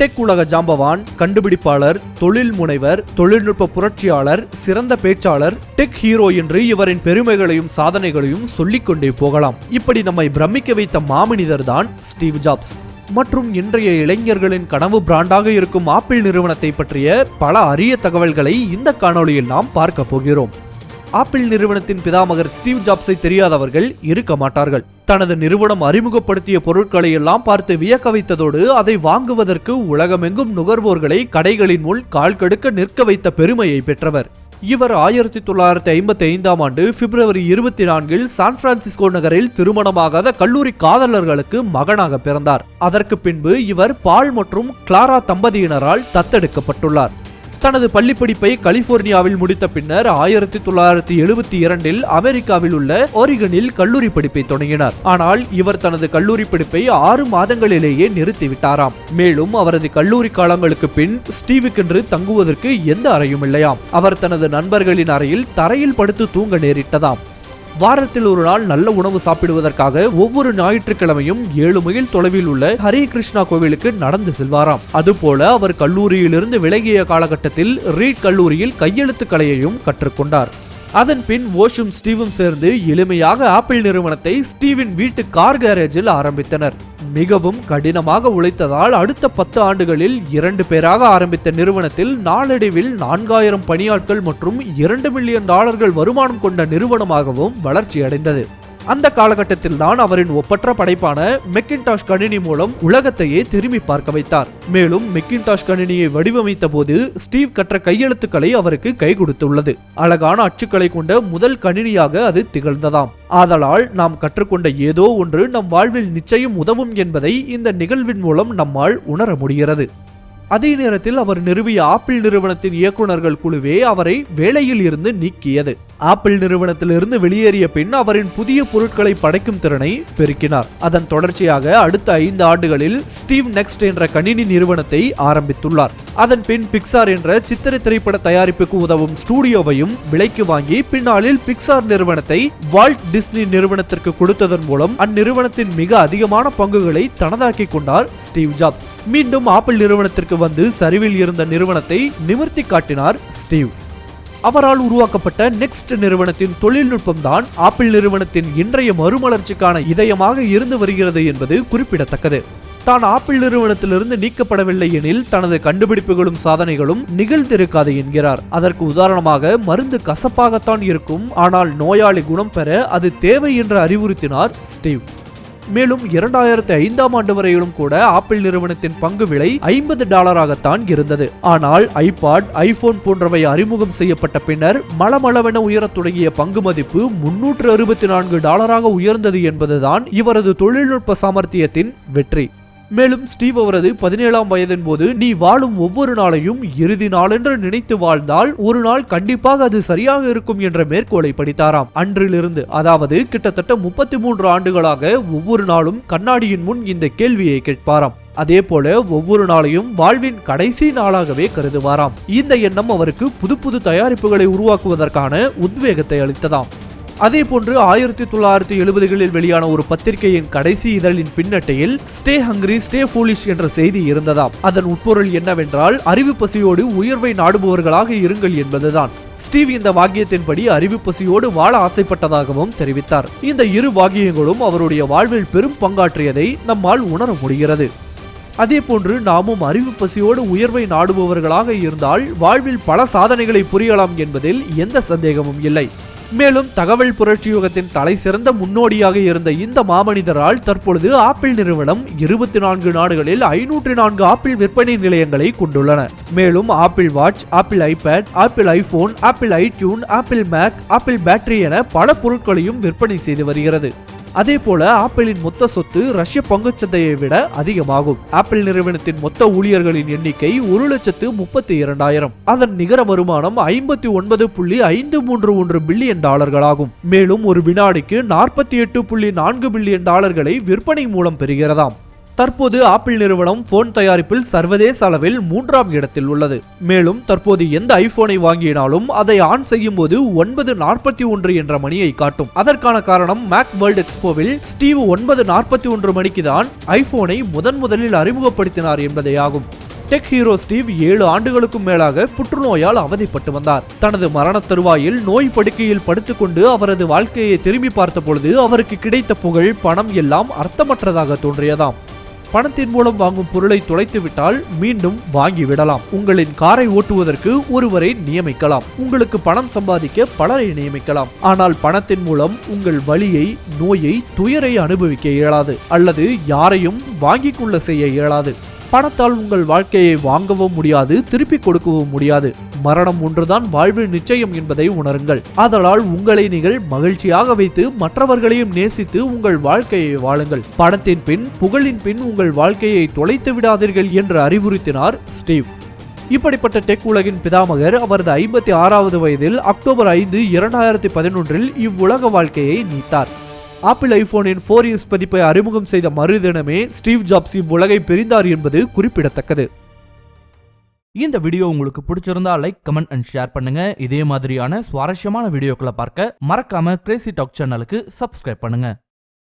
Tech உலக ஜாம்பவான் கண்டுபிடிப்பாளர் தொழில் முனைவர் தொழில்நுட்ப புரட்சியாளர் சிறந்த பேச்சாளர் டெக் ஹீரோ என்று இவரின் பெருமைகளையும் சாதனைகளையும் சொல்லிக்கொண்டே போகலாம். இப்படி நம்மை பிரமிக்க வைத்த மாமனிதர் தான் ஸ்டீவ் ஜாப்ஸ். மற்றும் இன்றைய இளைஞர்களின் கனவு பிராண்டாக இருக்கும் ஆப்பிள் நிறுவனத்தை பற்றிய பல அரிய தகவல்களை இந்த காணொளியில் நாம் பார்க்க போகிறோம். ஆப்பிள் நிறுவனத்தின் பிதாமகர் ஸ்டீவ் ஜாப்ஸை தெரியாதவர்கள் இருக்க மாட்டார்கள். தனது நிறுவனம் அறிமுகப்படுத்திய பொருட்களை எல்லாம் பார்த்து வியக்க வைத்ததோடு அதை வாங்குவதற்கு உலகமெங்கும் நுகர்வோர்களை கடைகளின் முன் கால் கடுக்க நிற்க வைத்த பெருமையை பெற்றவர். இவர் ஆயிரத்தி தொள்ளாயிரத்தி ஐம்பத்தி ஐந்தாம் ஆண்டு பிப்ரவரி இருபத்தி நான்கில் சான் பிரான்சிஸ்கோ நகரில் திருமணமாகாத கல்லூரி காதலர்களுக்கு மகனாக பிறந்தார். அதற்கு பின்பு இவர் பால் மற்றும் கிளாரா தம்பதியினரால் தத்தெடுக்கப்பட்டுள்ளார். தனது பள்ளிப்படிப்பை கலிபோர்னியாவில் முடித்த பின்னர் ஆயிரத்தி தொள்ளாயிரத்தி எழுபத்தி இரண்டில் அமெரிக்காவில் உள்ள ஒரிகனில் கல்லூரி படிப்பை தொடங்கினார். ஆனால் இவர் தனது கல்லூரி படிப்பை ஆறு மாதங்களிலேயே நிறுத்திவிட்டாராம். மேலும் அவரது கல்லூரி காலங்களுக்கு பின் ஸ்டீவுக்கென்று தங்குவதற்கு எந்த அறையும் இல்லையாம். அவர் தனது நண்பர்களின் அறையில் தரையில் படுத்து தூங்க நேரிட்டதாம். வாரத்தில் ஒரு நாள் நல்ல உணவு சாப்பிடுவதற்காக ஒவ்வொரு ஞாயிற்றுக்கிழமையும் ஏழு மைல் தொலைவில் உள்ள ஹரே கிருஷ்ணா கோவிலுக்கு நடந்து செல்வாராம். அதுபோல அவர் கல்லூரியிலிருந்து விலகிய காலகட்டத்தில் ரீட் கல்லூரியில் கையெழுத்து கலையையும் கற்றுக்கொண்டார். அதன் பின் ஓஷும் ஸ்டீவும் சேர்ந்து எளிமையாக ஆப்பிள் நிறுவனத்தை ஸ்டீவின் வீட்டு கார் கேரேஜில் ஆரம்பித்தனர். மிகவும் கடினமாக உழைத்ததால் அடுத்த பத்து ஆண்டுகளில் இரண்டு பேராக ஆரம்பித்த நிறுவனத்தில் நாளடைவில் நான்காயிரம் பணியாட்கள் மற்றும் இரண்டு மில்லியன் டாலர்கள் வருமானம் கொண்ட நிறுவனமாகவும் வளர்ச்சியடைந்தது. அந்த காலகட்டத்தில் தான் அவரின் ஒப்பற்ற படைப்பான மெக்கின்டாஷ் கணினி மூலம் உலகத்தையே திரும்பி பார்க்க வைத்தார். மேலும் மெக்கின்டாஷ் கணினியை வடிவமைத்த போது ஸ்டீவ் கற்ற கையெழுத்துக்களை அவருக்கு கை கொடுத்துள்ளது. அழகான அச்சுக்களை கொண்ட முதல் கணினியாக அது திகழ்ந்ததாம். ஆதலால் நாம் கற்றுக்கொண்ட ஏதோ ஒன்று நம் வாழ்வில் நிச்சயம் உதவும் என்பதை இந்த நிகழ்வின் மூலம் நம்மால் உணர முடிகிறது. அதே நேரத்தில் அவர் நிறுவிய ஆப்பிள் நிறுவனத்தின் இயக்குனர்கள் குழுவே அவரை வேலையில் இருந்து நீக்கியது. ஆப்பிள் நிறுவனத்திலிருந்து வெளியேறிய பின் அவரின் புதிய பொருட்களை படைக்கும் திறனை பெருக்கினார். அதன் தொடர்ச்சியாக அடுத்த ஐந்து ஆண்டுகளில் ஸ்டீவ் நெக்ஸ்ட் என்ற கணினி நிறுவனத்தை ஆரம்பித்துள்ளார். அதன் பின் பிக்சார் என்ற சித்திர திரைப்பட தயாரிப்புக்கு உதவும் ஸ்டூடியோவையும் விலைக்கு வாங்கி பின்னாளில் பிக்சார் நிறுவனத்தை வால்ட் டிஸ்னி நிறுவனத்திற்கு கொடுத்ததன் மூலம் அந்நிறுவனத்தின் மிக அதிகமான பங்குகளை தனதாக்கி கொண்டார் ஸ்டீவ் ஜாப்ஸ் மீண்டும் ஆப்பிள் நிறுவனத்திற்கு வந்து சரிவில் இருந்த நிறுவனத்தை நிமிர்த்தி காட்டினார் ஸ்டீவ் அவரால் உருவாக்கப்பட்ட நெக்ஸ்ட் நிறுவனத்தின் தொழில்நுட்பம் தான் ஆப்பிள் நிறுவனத்தின் இன்றைய மறுமலர்ச்சிக்கான இதயமாக இருந்து வருகிறது என்பது குறிப்பிடத்தக்கது. தான் ஆப்பிள் நிறுவனத்திலிருந்து நீக்கப்படவில்லை எனில் தனது கண்டுபிடிப்புகளும் சாதனைகளும் நிகழ்ந்திருக்காது என்கிறார். அதற்கு உதாரணமாக மருந்து கசப்பாகத்தான் இருக்கும் ஆனால் நோயாளி குணம் பெற அது தேவை என்று அறிவுறுத்தினார் ஸ்டீவ். மேலும் இரண்டாயிரத்தி ஐந்தாம் ஆண்டு வரையிலும் கூட ஆப்பிள் நிறுவனத்தின் பங்கு விலை ஐம்பது டாலராகத்தான் இருந்தது. ஆனால் ஐபாட் ஐபோன் போன்றவை அறிமுகம் செய்யப்பட்ட பின்னர் மளமளவென உயரத் தொடங்கிய பங்கு மதிப்பு முன்னூற்று அறுபத்தி நான்கு டாலராக உயர்ந்தது என்பதுதான் இவரது தொழில்நுட்ப சாமர்த்தியத்தின் வெற்றி. மேலும் ஸ்டீவ் அவரது பதினேழாம் வயதின் போது நீ வாழும் ஒவ்வொரு நாளையும் இறுதி நாளென்று நினைத்து வாழ்ந்தால் ஒரு நாள் கண்டிப்பாக அது சரியாக இருக்கும் என்ற மேற்கோளை படித்தாராம். அன்றிலிருந்து அதாவது கிட்டத்தட்ட முப்பத்தி மூன்று ஆண்டுகளாக ஒவ்வொரு நாளும் கண்ணாடியின் முன் இந்த கேள்வியை கேட்பாராம். அதே போல ஒவ்வொரு நாளையும் வாழ்வின் கடைசி நாளாகவே கருதுவாராம். இந்த எண்ணம் அவருக்கு புது புது தயாரிப்புகளை உருவாக்குவதற்கான உத்வேகத்தை அளித்ததாம். அதே போன்று ஆயிரத்தி தொள்ளாயிரத்தி எழுபதுகளில் வெளியான ஒரு பத்திரிகையின் கடைசி இதழின் பின்னட்டையில் ஸ்டே ஹங்கிரி ஸ்டே ஃபூலிஷ் என்ற செய்தி இருந்ததாம். அதன் உட்பொருள் என்னவென்றால் அறிவு பசியோடு உயர்வை நாடுபவர்களாக இருங்கள் என்பதுதான். ஸ்டீவ் இந்த வாக்கியத்தின்படி அறிவு பசியோடு வாழ ஆசைப்பட்டதாகவும் தெரிவித்தார். இந்த இரு வாக்கியங்களும் அவருடைய வாழ்வில் பெரும் பங்காற்றியதை நம்மால் உணர முடிகிறது. அதேபோன்று நாமும் அறிவு பசியோடு உயர்வை நாடுபவர்களாக இருந்தால் வாழ்வில் பல சாதனைகளை புரியலாம் என்பதில் எந்த சந்தேகமும் இல்லை. மேலும் தகவல் புரட்சி யுகத்தின் தலை சிறந்த முன்னோடியாக இருந்த இந்த மாமனிதரால் தற்பொழுது ஆப்பிள் நிறுவனம் இருபத்தி நான்கு நாடுகளில் ஐநூற்றி நான்கு ஆப்பிள் விற்பனை நிலையங்களை கொண்டுள்ளன. மேலும் Apple watch Apple iPad Apple iPhone Apple iTune Apple Mac Apple battery என பல பொருட்களையும் விற்பனை செய்து வருகிறது. அதே போல ஆப்பிளின் மொத்த சொத்து ரஷ்ய பங்குச்சந்தையை விட அதிகமாகும். ஆப்பிள் நிறுவனத்தின் மொத்த ஊழியர்களின் எண்ணிக்கை ஒரு லட்சத்து முப்பத்தி இரண்டாயிரம். அதன் நிகர வருமானம் ஐம்பத்தி ஒன்பது புள்ளி ஐந்து மூன்று ஒன்று பில்லியன் டாலர்களாகும். மேலும் ஒரு வினாடிக்கு நாற்பத்தி எட்டு புள்ளி நான்கு பில்லியன் டாலர்களை விற்பனை மூலம் பெறுகிறதாம். தற்போது ஆப்பிள் நிறுவனம் போன் தயாரிப்பில் சர்வதேச அளவில் மூன்றாம் இடத்தில் உள்ளது. மேலும் தற்போது எந்த ஐபோனை வாங்கினாலும் அதை ஆன் செய்யும் போது ஒன்பது நாற்பத்தி ஒன்று என்ற மணியை காட்டும். அதற்கான காரணம் மேக் வேர்ல்ட் எக்ஸ்போவில் ஸ்டீவ் ஒன்பது நாற்பத்தி ஒன்று மணிக்கு தான் ஐபோனை முதன் முதலில் அறிமுகப்படுத்தினார் என்பதே ஆகும். டெக் ஹீரோ ஸ்டீவ் ஏழு ஆண்டுகளுக்கும் மேலாக புற்றுநோயால் அவதிப்பட்டு வந்தார். தனது மரண தருவாயில் நோய் படுக்கையில் படுத்துக்கொண்டு அவரது வாழ்க்கையை திரும்பி பார்த்த பொழுது அவருக்கு கிடைத்த புகழ் பணம் எல்லாம் அர்த்தமற்றதாக தோன்றியதாம். பணத்தின் மூலம் வாங்கும் பொருளை தொலைத்துவிட்டால் மீண்டும் வாங்கி விடலாம் உங்களின் காரை ஓட்டுவதற்கு ஒருவரை நியமிக்கலாம். உங்களுக்கு பணம் சம்பாதிக்க பலரை நியமிக்கலாம். ஆனால் பணத்தின் மூலம் உங்கள் வழியை நோயை துயரை அனுபவிக்க இயலாது. அல்லது யாரையும் வாங்கிக் கொள்ள செய்ய இயலாது. பணத்தால் உங்கள் வாழ்க்கையை வாங்கவும் முடியாது திருப்பிக் கொடுக்கவும் முடியாது. மரணம் ஒன்றுதான் வாழ்வு நிச்சயம் என்பதை உணருங்கள். அதனால் உங்களை நீங்கள் மகிழ்ச்சியாக வைத்து மற்றவர்களையும் நேசித்து உங்கள் வாழ்க்கையை வாழுங்கள். பணத்தின் பின் புகழின் பின் உங்கள் வாழ்க்கையை தொலைத்து விடாதீர்கள் என்று அறிவுறுத்தினார் ஸ்டீவ். இப்படிப்பட்ட டெக் உலகின் பிதாமகர் அவரது ஐம்பத்தி ஆறாவது வயதில் அக்டோபர் ஐந்து இரண்டாயிரத்தி பதினொன்றில் இவ்வுலக வாழ்க்கையை நீத்தார். ஆப்பிள் ஐபோனின் ஃபோர் இயர்ஸ் பதிப்பை அறிமுகம் செய்த மறுதினமே ஸ்டீவ் ஜாப்ஸ் இவ்வுலகை பிரிந்தார் என்பது குறிப்பிடத்தக்கது. இந்த வீடியோ உங்களுக்கு பிடிச்சிருந்தா லைக் கமெண்ட் அண்ட் ஷேர் பண்ணுங்க. இதே மாதிரியான சுவாரஸ்யமான வீடியோக்களை பார்க்க மறக்காம கிரேசி டாக் சேனலுக்கு சப்ஸ்கிரைப் பண்ணுங்க.